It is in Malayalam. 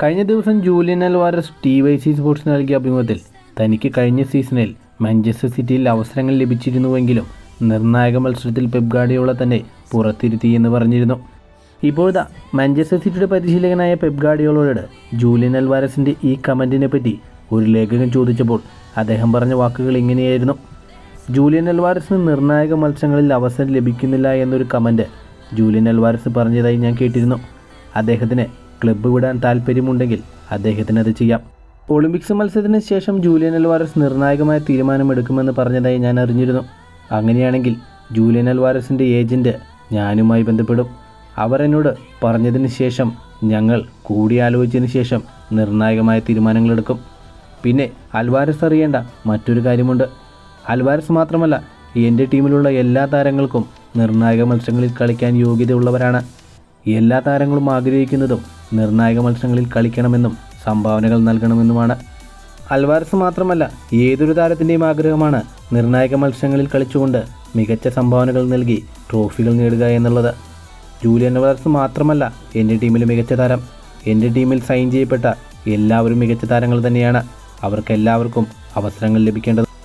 കഴിഞ്ഞ ദിവസം Julian Alvarez T Y C Sports നൽകിയ അഭിമുഖത്തിൽ തനിക്ക് കഴിഞ്ഞ സീസണിൽ മാഞ്ചസ്റ്റർ സിറ്റിയിൽ അവസരങ്ങൾ ലഭിച്ചിരുന്നുവെങ്കിലും നിർണായക മത്സരത്തിൽ പെപ് ഗാർഡിയോള തന്നെ പുറത്തിരുത്തി എന്ന് പറഞ്ഞിരുന്നു. ഇപ്പോഴത്തെ മാഞ്ചസ്റ്റർ സിറ്റിയുടെ പരിശീലകനായ പെപ് ഗാർഡിയോളോട് ജൂലിയൻ അൽവാരസിന്റെ ഈ കമന്റിനെ പറ്റി ഒരു ലേഖകൻ ചോദിച്ചപ്പോൾ അദ്ദേഹം പറഞ്ഞ വാക്കുകൾ ഇങ്ങനെയായിരുന്നു. ജൂലിയൻ അൽവാരസിന് നിർണായക മത്സരങ്ങളിൽ അവസരം ലഭിക്കുന്നില്ല എന്നൊരു കമന്റ് ജൂലിയൻ അൽവാരസ് പറഞ്ഞതായി ഞാൻ കേട്ടിരുന്നു. അദ്ദേഹത്തിന് ക്ലബ്ബ് വിടാൻ താല്പര്യമുണ്ടെങ്കിൽ അദ്ദേഹത്തിന് അത് ചെയ്യാം. ഒളിമ്പിക്സ് മത്സരത്തിന് ശേഷം ജൂലിയൻ അൽവാരസ് നിർണായകമായ തീരുമാനമെടുക്കുമെന്ന് പറഞ്ഞതായി ഞാൻ അറിഞ്ഞിരുന്നു. അങ്ങനെയാണെങ്കിൽ ജൂലിയൻ അൽവാരസിന്റെ ഏജന്റ് ഞാനുമായി ബന്ധപ്പെടും. അവർ എന്നോട് പറഞ്ഞതിന് ശേഷം ഞങ്ങൾ കൂടിയാലോചിച്ചതിന് ശേഷം നിർണായകമായ തീരുമാനങ്ങളെടുക്കും പിന്നെ അൽവാരസ് അറിയേണ്ട മറ്റൊരു കാര്യമുണ്ട്. അൽവാരസ് മാത്രമല്ല എന്റെ ടീമിലുള്ള എല്ലാ താരങ്ങൾക്കും നിർണായക മത്സരങ്ങളിൽ കളിക്കാൻ യോഗ്യതയുള്ളവരാണ്. എല്ലാ താരങ്ങളും ആഗ്രഹിക്കുന്നതും നിർണായക മത്സരങ്ങളിൽ കളിക്കണമെന്നും സംഭാവനകൾ നൽകണമെന്നുമാണ്. അൽവാരസ് മാത്രമല്ല ഏതൊരു താരത്തിന്റെയും ആഗ്രഹമാണ് നിർണായക മത്സരങ്ങളിൽ കളിച്ചുകൊണ്ട് മികച്ച സംഭാവനകൾ നൽകി ട്രോഫികൾ നേടുക എന്നുള്ളത്. ജൂലിയൻ അൽവാരസ് മാത്രമല്ല എന്റെ ടീമിൽ മികച്ച താരം എന്റെ ടീമിൽ സൈൻ ചെയ്യപ്പെട്ട എല്ലാവരും മികച്ച താരങ്ങൾ തന്നെയാണ്. അവർക്കെല്ലാവർക്കും അവസരങ്ങൾ ലഭിക്കേണ്ടത്